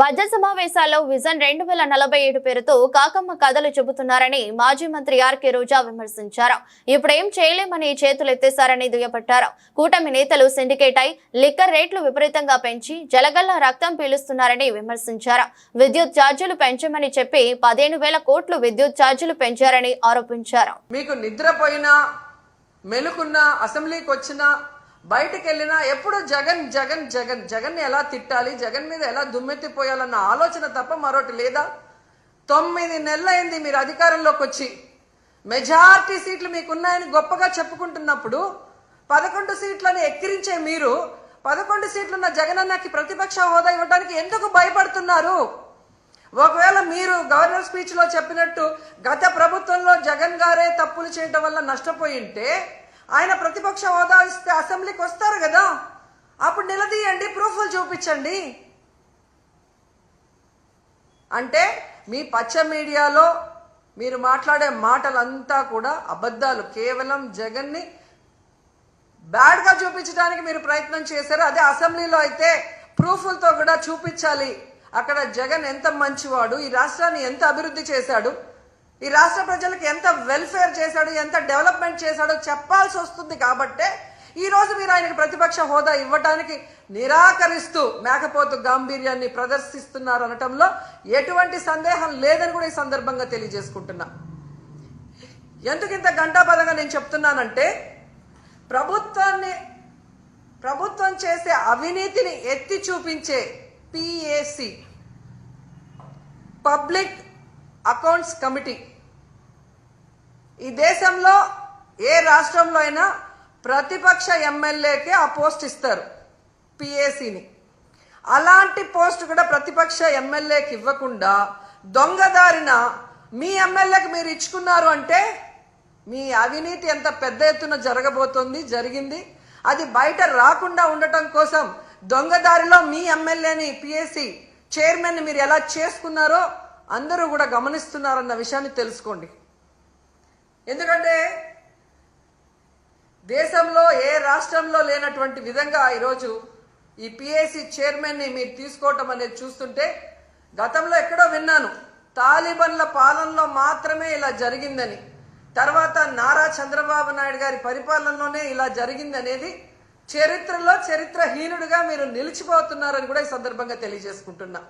Budget సమావేశాల్లో vision రెండు వేల నలభై ఏడు పేరుతో కాకమ్మ కథలు చెబుతున్నారని మాజీ మంత్రి ఆర్కే రోజా విమర్శించారు. ఇప్పుడేం చేయలేమని చేతులెత్తేశారని దుయ్యబట్టారు. కూటమి నేతలు సిండికేట్ అయి లిక్కర్ రేట్లు విపరీతంగా పెంచి జలగల్లా రక్తం పీలుస్తున్నారని విమర్శించారు. విద్యుత్ ఛార్జీలు పెంచమని చెప్పి పదిహేను వేల కోట్లు విద్యుత్ ఛార్జీలు పెంచారని ఆరోపించారు. మీకు నిద్రపోయినా మెలుకున్నా అసెంబ్లీకి వచ్చినా బయటకు వెళ్ళినా ఎప్పుడు జగన్ జగన్ జగన్ జగన్ ఎలా తిట్టాలి జగన్ మీద ఎలా దుమ్మెత్తిపోయాలన్న ఆలోచన తప్ప మరొకటి లేదా? తొమ్మిది నెలలైంది మీరు అధికారంలోకి వచ్చి. మెజార్టీ సీట్లు మీకున్నాయని గొప్పగా చెప్పుకుంటున్నప్పుడు పదకొండు సీట్లని ఎక్కిరించే మీరు పదకొండు సీట్లున్న జగనన్నకి ప్రతిపక్ష హోదా ఇవ్వడానికి ఎందుకు భయపడుతున్నారు? ఒకవేళ మీరు గవర్నర్ స్పీచ్లో చెప్పినట్టు గత ప్రభుత్వంలో జగన్ గారే తప్పులు చేయటం వల్ల నష్టపోయి ఉంటే ఆయన ప్రతిపక్ష హోదా ఇస్తే అసెంబ్లీకి వస్తారు కదా? అప్పుడు నిలదీయండి ప్రూఫ్లు చూపించండి. అంటే మీ పచ్చ మీడియాలో మీరు మాట్లాడే మాటలంతా కూడా అబద్ధాలు. కేవలం జగన్ని బ్యాడ్గా చూపించడానికి మీరు ప్రయత్నం చేశారు. అదే అసెంబ్లీలో అయితే ప్రూఫ్లతో కూడా చూపించాలి. అక్కడ జగన్ ఎంత మంచివాడు ఈ రాష్ట్రాన్ని ఎంత అభివృద్ధి చేశాడు ఈ రాష్ట్ర ప్రజలకు ఎంత వెల్ఫేర్ చేశాడు ఎంత డెవలప్మెంట్ చేశాడో చెప్పాల్సి వస్తుంది కాబట్టే ఈ రోజు మీరు ఆయనకు ప్రతిపక్ష హోదా ఇవ్వటానికి నిరాకరిస్తూ మేకపోతు గాంభీర్యాన్ని ప్రదర్శిస్తున్నారు అనటంలో ఎటువంటి సందేహం లేదని కూడా ఈ సందర్భంగా తెలియజేసుకుంటున్నా. ఎందుకు ఇంత గంటాపదంగా నేను చెప్తున్నానంటే ప్రభుత్వాన్ని ప్రభుత్వం చేసే అవినీతిని ఎత్తి చూపించే పిఏసి పబ్లిక్ అకౌంట్స్ కమిటీ. ఈ దేశంలో ఏ రాష్ట్రంలో అయినా ప్రతిపక్ష ఎమ్మెల్యేకే ఆ పోస్ట్ ఇస్తారు పిఏసీని అలాంటి పోస్ట్ కూడా ప్రతిపక్ష ఎమ్మెల్యేకి ఇవ్వకుండా దొంగదారిన మీ ఎమ్మెల్యేకి మీరు ఇచ్చుకున్నారు అంటే మీ అవినీతి ఎంత పెద్ద ఎత్తున జరగబోతోంది జరిగింది అది బయట రాకుండా ఉండటం కోసం దొంగదారిలో మీ ఎమ్మెల్యేని పిఎస్సి చైర్మన్ మీరు ఎలా చేసుకున్నారో అందరూ కూడా గమనిస్తున్నారన్న విషయాన్ని తెలుసుకోండి. ఎందుకంటే దేశంలో ఏ రాష్ట్రంలో లేనటువంటి విధంగా ఈరోజు ఈ పిఏసి చైర్మన్ని మీరు తీసుకోవటం అనేది చూస్తుంటే గతంలో ఎక్కడో విన్నాను తాలిబన్ల పాలనలో మాత్రమే ఇలా జరిగిందని తర్వాత నారా చంద్రబాబు నాయుడు గారి పరిపాలనలోనే ఇలా జరిగింది అనేది చరిత్రలో చరిత్రహీనుడిగా మీరు నిలిచిపోతున్నారని కూడా ఈ సందర్భంగా తెలియజేసుకుంటున్నా.